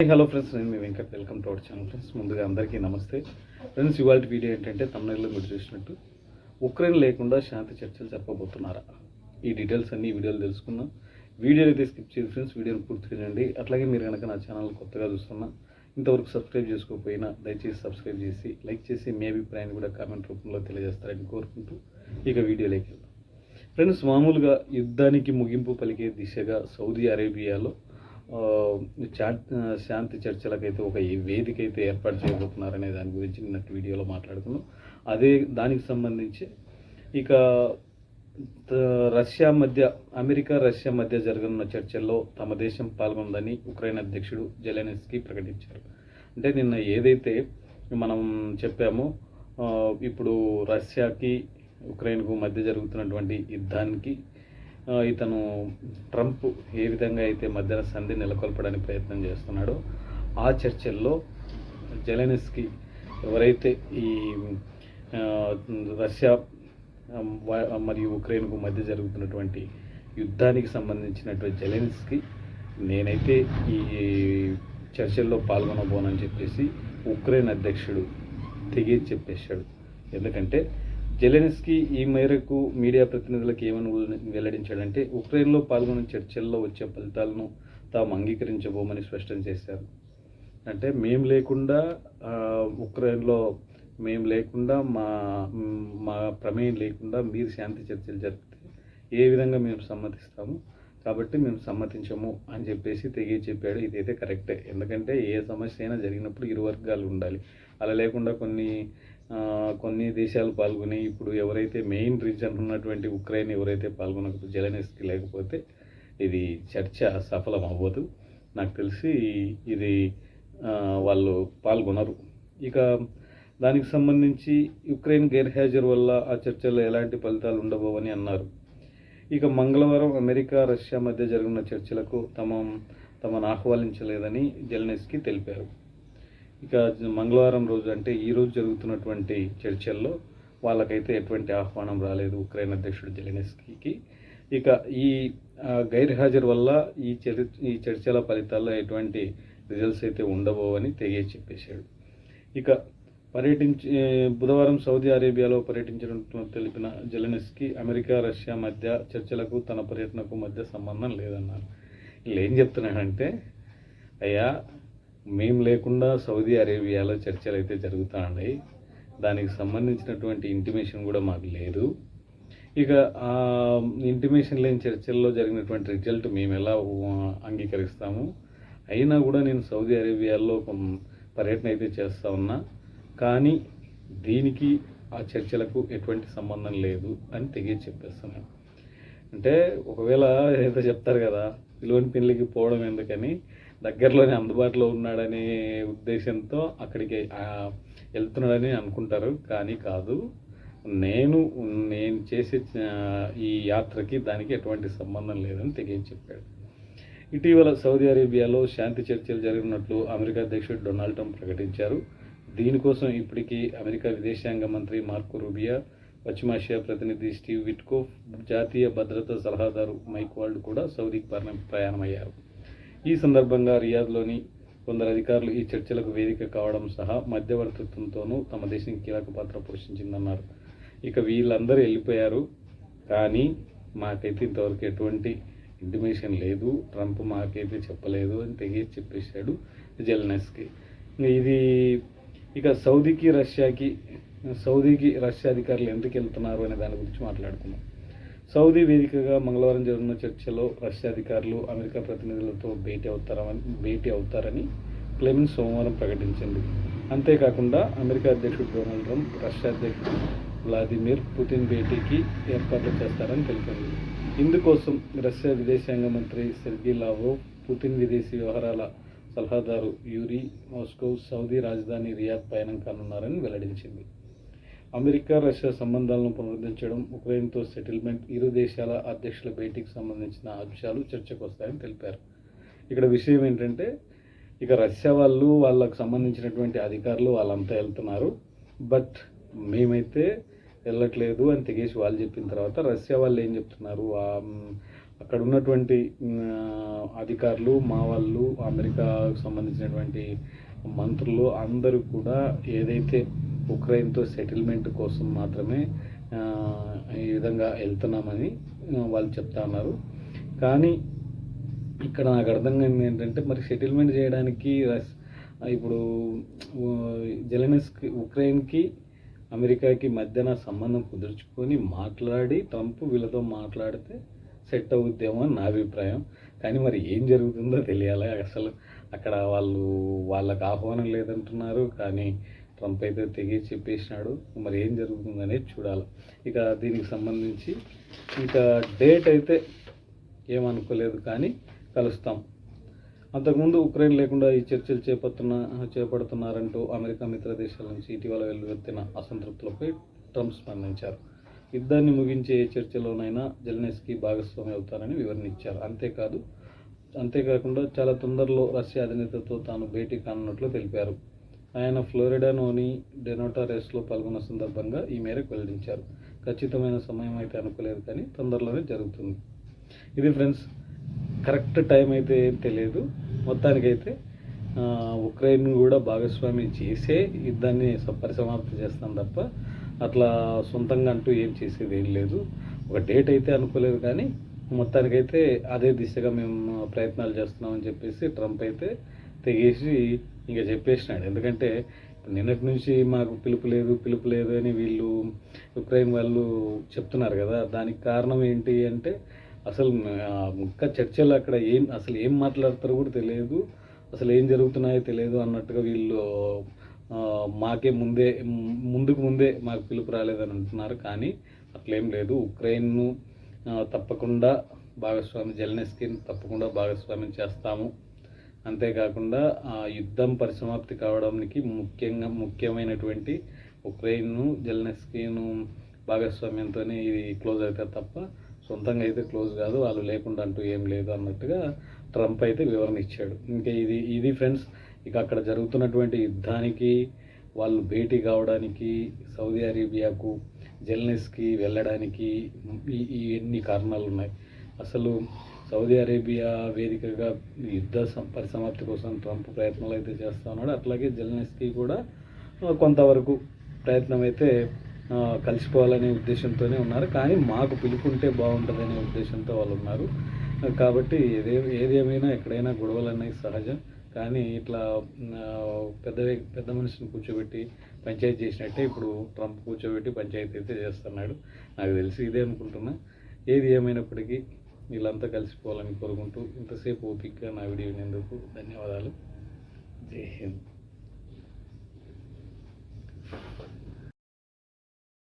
Hello friends నేను మీ Venkat. Welcome to our channel friends ముందుగా అందరికీ నమస్తే. ఫ్రెండ్స్ ఇవాళ వీడియో ఏంటంటే తమిళనాడులో మీరు చూసినట్టు ఉక్రెయిన్ లేకుండా శాంతి చర్చలు జరపబోతున్నారా? ఈ డీటెయిల్స్ అన్ని వీడియోలు తెలుసుకుందాం. వీడియోని అయితే స్కిప్ చేయండి ఫ్రెండ్స్ వీడియోని పూర్తి చేయండి అట్లాగే మీరు కనుక నా ఛానల్ కొత్తగా చూస్తున్నా ఇంతవరకు సబ్స్క్రైబ్ చేసుకోకపోయినా దయచేసి సబ్స్క్రైబ్ చేసి లైక్ చేసి మీ అభిప్రాయాన్ని కూడా కామెంట్ రూపంలో తెలియజేస్తారని కోరుకుంటూ ఇక వీడియోలోకి వెళ్దాం. ఫ్రెండ్స్ మామూలుగా యుద్ధానికి ముగింపు పలికే దిశగా సౌదీ అరేబియాలో శాంతి చర్చలకైతే ఒక వేదిక అయితే ఏర్పాటు చేయబోతున్నారనే దాని గురించి నిన్నటి వీడియోలో మాట్లాడుకున్నాం. అదే దానికి సంబంధించి ఇక రష్యా మధ్య అమెరికా రష్యా మధ్య జరగనున్న చర్చల్లో తమ దేశం పాల్గొందని ఉక్రెయిన్ అధ్యక్షుడు జెలెనెస్కి ప్రకటించారు. అంటే నిన్న ఏదైతే మనం చెప్పామో ఇప్పుడు రష్యాకి ఉక్రెయిన్కు మధ్య జరుగుతున్నటువంటి యుద్ధానికి ఇతను ట్రంప్ ఏ విధంగా అయితే మధ్యన సంధి నెలకొల్పడానికి ప్రయత్నం చేస్తున్నాడో ఆ చర్చల్లో జెలెనిస్కి ఎవరైతే ఈ రష్యా మరియు ఉక్రెయిన్కు మధ్య జరుగుతున్నటువంటి యుద్ధానికి సంబంధించినటువంటి జెలెన్స్కి నేనైతే ఈ చర్చల్లో పాల్గొనబోనని చెప్పేసి ఉక్రెయిన్ అధ్యక్షుడు తెగి చెప్పేశాడు. ఎందుకంటే జెలెన్స్కీ ఈ మేరకు మీడియా ప్రతినిధులకు ఏమని వెల్లడించాడంటే ఉక్రెయిన్లో పాల్గొన్న చర్చల్లో వచ్చే ఫలితాలను తాము అంగీకరించబోమని స్పష్టం చేశారు. అంటే మేము లేకుండా ఉక్రెయిన్లో మేము లేకుండా మా మా ప్రమేయం లేకుండా మీరు శాంతి చర్చలు జరిపితే ఏ విధంగా మేము సమ్మతిస్తాము? కాబట్టి మేము సమ్మతించము అని చెప్పేసి తెగి చెప్పాడు. ఇదైతే కరెక్టే. ఎందుకంటే ఏ సమస్య అయినా జరిగినప్పుడు ఇరు వర్గాలు ఉండాలి. అలా లేకుండా కొన్ని కొన్ని దేశాలు పాల్గొని ఇప్పుడు ఎవరైతే మెయిన్ రీజన్ ఉన్నటువంటి ఉక్రెయిన్ ఎవరైతే పాల్గొనకపోతే జెలెనిస్కి లేకపోతే ఇది చర్చ సఫలం అవ్వదు. నాకు తెలిసి ఇది వాళ్ళు పాల్గొనరు. ఇక దానికి సంబంధించి యుక్రెయిన్ గైర్హాజరు వల్ల ఆ చర్చల్లో ఎలాంటి ఫలితాలు ఉండబోవని అన్నారు. ఇక మంగళవారం అమెరికా రష్యా మధ్య జరిగిన చర్చలకు తమ తమను ఆహ్వానించలేదని జెలెనిస్కీ తెలిపారు. ఇక మంగళవారం రోజు అంటే ఈ రోజు జరుగుతున్నటువంటి చర్చల్లో వాళ్ళకైతే ఎటువంటి ఆహ్వానం రాలేదు ఉక్రెయిన్ అధ్యక్షుడు జెలెనిస్కీకి. ఇక ఈ గైర్హాజరు వల్ల ఈ చరి ఈ చర్చల ఫలితాల్లో ఎటువంటి రిజల్ట్స్ అయితే ఉండబోవని తెగే చెప్పేశాడు. ఇక పర్యటించి బుధవారం సౌదీ అరేబియాలో పర్యటించినట్లు తెలిపిన జెలెనిస్కీ అమెరికా రష్యా మధ్య చర్చలకు తన పర్యటనకు మధ్య సంబంధం లేదన్నారు. వీళ్ళు ఏం చెప్తున్నాడంటే అయ్యా మేము లేకుండా సౌదీ అరేబియాలో చర్చలు అయితే జరుగుతున్నాయి. దానికి సంబంధించినటువంటి ఇంటిమేషన్ కూడా మాకు లేదు. ఇక ఆ ఇంటిమేషన్ లేని చర్చల్లో జరిగినటువంటి రిజల్ట్ మేము ఎలా అంగీకరిస్తాము? అయినా కూడా నేను సౌదీ అరేబియాలో పర్యటన అయితే చేస్తా ఉన్నా. కానీ దీనికి ఆ చర్చలకు ఎటువంటి సంబంధం లేదు అని తెగేసి చెప్పేస్తున్నాను. అంటే ఒకవేళ ఏదో చెప్తారు కదా విలువని పిల్లలకి పోవడం ఎందుకని దగ్గరలోనే అందుబాటులో ఉన్నాడనే ఉద్దేశంతో అక్కడికి వెళ్తున్నాడని అనుకుంటారు. కానీ కాదు నేను నేను చేసే ఈ యాత్రకి దానికి ఎటువంటి సంబంధం లేదని తెగేసి చెప్పాడు. ఇటీవల సౌదీ అరేబియాలో శాంతి చర్చలు జరిగినట్లు అమెరికా అధ్యక్షుడు డొనాల్డ్ ట్రంప్ ప్రకటించారు. దీనికోసం ఇప్పటికీ అమెరికా విదేశాంగ మంత్రి మార్కో రూబియా పశ్చిమాసియా ప్రతినిధి స్టీవ్ విట్కోఫ్ జాతీయ భద్రతా సలహాదారు మైక్ వాల్డ్ కూడా సౌదీకి ప్రయాణం ప్రయాణమయ్యారు. ఈ సందర్భంగా రియాద్లోని కొందరు అధికారులు ఈ చర్చలకు వేదిక కావడం సహా మధ్యవర్తిత్వంతోనూ తమ దేశం కీలక పాత్ర పోషించిందన్నారు. ఇక వీళ్ళందరూ వెళ్ళిపోయారు. కానీ మాకైతే ఇంతవరకు ఎటువంటి ఇంటిమేషన్ లేదు. ట్రంప్ మాకైతే చెప్పలేదు అని తెగేసి చెప్పేశాడు జెల్నెస్కి. ఇది ఇక సౌదీకి రష్యాకి సౌదీకి రష్యా అధికారులు ఎందుకు వెళ్తున్నారు అనే దాని గురించి మాట్లాడుకుందాం. సౌదీ వేదికగా మంగళవారం జరిగిన చర్చలో రష్యా అధికారులు అమెరికా ప్రతినిధులతో భేటీ అవుతారని భేటీ అవుతారని క్లెమిన్ సోమవారం ప్రకటించింది. అంతేకాకుండా అమెరికా అధ్యక్షుడు డొనాల్డ్ ట్రంప్ రష్యా అధ్యక్షుడు వ్లాదిమిర్ పుతిన్ భేటీకి ఏర్పాట్లు చేస్తారని తెలిపింది. ఇందుకోసం రష్యా విదేశాంగ మంత్రి సెర్గీ లావో పుతిన్ విదేశీ వ్యవహారాల సలహాదారు యూరీ మాస్కో సౌదీ రాజధాని రియాద్ పయనం కానున్నారని వెల్లడించింది. అమెరికా రష్యా సంబంధాలను పునరుద్ధరించడం ఉక్రెయిన్తో సెటిల్మెంట్ ఇరు దేశాల అధ్యక్షుల భేటీకి సంబంధించిన అంశాలు చర్చకు వస్తాయని తెలిపారు. ఇక్కడ విషయం ఏంటంటే ఇక రష్యా వాళ్ళు వాళ్ళకు సంబంధించినటువంటి అధికారులు వాళ్ళంతా వెళ్తున్నారు. బట్ మేమైతే వెళ్ళట్లేదు అని తెగేసి వాళ్ళు చెప్పిన తర్వాత రష్యా వాళ్ళు ఏం చెప్తున్నారు? అక్కడ ఉన్నటువంటి అధికారులు మా వాళ్ళు అమెరికాకు సంబంధించినటువంటి మంత్రులు అందరూ కూడా ఏదైతే ఉక్రెయిన్తో సెటిల్మెంట్ కోసం మాత్రమే ఈ విధంగా వెళ్తున్నామని వాళ్ళు చెప్తా ఉన్నారు. కానీ ఇక్కడ నాకు అర్థం కానిది ఏంటంటే మరి సెటిల్మెంట్ చేయడానికి రస్- ఇప్పుడు జెలెనస్కి ఉక్రెయిన్కి అమెరికాకి మధ్యన సంబంధం కుదుర్చుకొని మాట్లాడి ట్రంప్ వీళ్ళతో మాట్లాడితే సెట్ అవుద్దేమో అని నా అభిప్రాయం. కానీ మరి ఏం జరుగుతుందో తెలియాలి. అసలు అక్కడ వాళ్ళు వాళ్ళకి ఆహ్వానం లేదంటున్నారు. కానీ ట్రంప్ అయితే తెగి చెప్పేసినాడు. మరి ఏం జరుగుతుందనేది చూడాలి. ఇక దీనికి సంబంధించి ఇంకా డేట్ అయితే ఏమనుకోలేదు కానీ కలుస్తాం. అంతకుముందు ఉక్రెయిన్ లేకుండా ఈ చర్చలు చేపడుతున్న చేపడుతున్నారంటూ అమెరికా మిత్ర దేశాల నుంచి ఇటీవల వెల్లువెత్తిన అసంతృప్తులపై ట్రంప్ స్పందించారు. యుద్ధాన్ని ముగించే ఏ చర్చలోనైనా జెలెన్స్కీ భాగస్వామి అవుతారని వివరణించారు అంతేకాదు అంతేకాకుండా చాలా తొందరలో రష్యా అధినేతతో తాను భేటీ కానున్నట్లు తెలిపారు. ఆయన ఫ్లోరిడాలోని డెనోటా రేస్లో పాల్గొన్న సందర్భంగా ఈ మేరకు వెల్లడించారు. ఖచ్చితమైన సమయం అయితే అనుకోలేదు కానీ తొందరలోనే జరుగుతుంది. ఇది ఫ్రెండ్స్ కరెక్ట్ టైం అయితే ఏం తెలియదు. మొత్తానికైతే ఉక్రెయిన్ కూడా భాగస్వామి చేసే యుద్ధాన్ని పరిసమాప్తి చేస్తాం తప్ప అట్లా సొంతంగా అంటూ ఏం చేసేది ఏం లేదు. ఒక డేట్ అయితే అనుకోలేదు కానీ మొత్తానికైతే అదే దిశగా మేము ప్రయత్నాలు చేస్తున్నామని చెప్పేసి ట్రంప్ అయితే తెగేసి ఇంకా చెప్పేసినాడు. ఎందుకంటే నిన్నటి నుంచి మాకు పిలుపు లేదు పిలుపు లేదు అని వీళ్ళు ఉక్రెయిన్ వాళ్ళు చెప్తున్నారు కదా. దానికి కారణం ఏంటి అంటే అసలు ఇంకా చర్చలు అక్కడ ఏం అసలు ఏం మాట్లాడతారో కూడా తెలియదు. అసలు ఏం జరుగుతున్నాయో తెలియదు అన్నట్టుగా వీళ్ళు మాకే ముందే ముందుకు ముందే మాకు పిలుపు రాలేదని అంటున్నారు. కానీ అట్లేం లేదు. ఉక్రెయిన్ను తప్పకుండా భాగస్వామి జెలెన్స్కీని తప్పకుండా భాగస్వామ్యం చేస్తాము. అంతేకాకుండా ఆ యుద్ధం పరిసమాప్తి కావడానికి ముఖ్యంగా ముఖ్యమైనటువంటి ఉక్రెయిన్ను జెలెన్స్కీను భాగస్వామ్యంతోనే ఇది క్లోజ్ అవుతుంది తప్ప సొంతంగా అయితే క్లోజ్ కాదు. వాళ్ళు లేకుండా అంటూ ఏం లేదు అన్నట్టుగా ట్రంప్ అయితే వివరణ ఇచ్చాడు. ఇంకా ఇది ఇది ఫ్రెండ్స్ ఇక అక్కడ జరుగుతున్నటువంటి యుద్ధానికి వాళ్ళు భేటీ కావడానికి సౌదీ అరేబియాకు జెల్నెస్కి వెళ్ళడానికి ఈ ఎన్ని కారణాలు ఉన్నాయి అసలు సౌదీ అరేబియా వేదికగా యుద్ధ సం- పరిసమాప్తి కోసం ట్రంప్ ప్రయత్నాలు అయితే చేస్తా ఉన్నాడు. అట్లాగే జెల్నెస్కి కూడా కొంతవరకు ప్రయత్నం అయితే కలిసిపోవాలనే ఉద్దేశంతోనే ఉన్నారు. కానీ మాకు పిలుపుంటే బాగుంటుందనే ఉద్దేశంతో వాళ్ళు ఉన్నారు. కాబట్టి ఏదే ఏది ఏమైనా ఎక్కడైనా గొడవలు అనేవి సహజం. కానీ ఇట్లా పెద్ద పెద్ద మనిషిని కూర్చోబెట్టి పంచాయతీ చేసినట్టే ఇప్పుడు ట్రంప్ కూర్చోబెట్టి పంచాయతీ అయితే చేస్తున్నాడు. నాకు తెలిసి ఇదే అనుకుంటున్నా. ఏది ఏమైనప్పటికీ వీళ్ళంతా కలిసిపోవాలని కోరుకుంటూ ఇంతసేపు ఓపిక్గా నా వీడియో వినేందుకు ధన్యవాదాలు.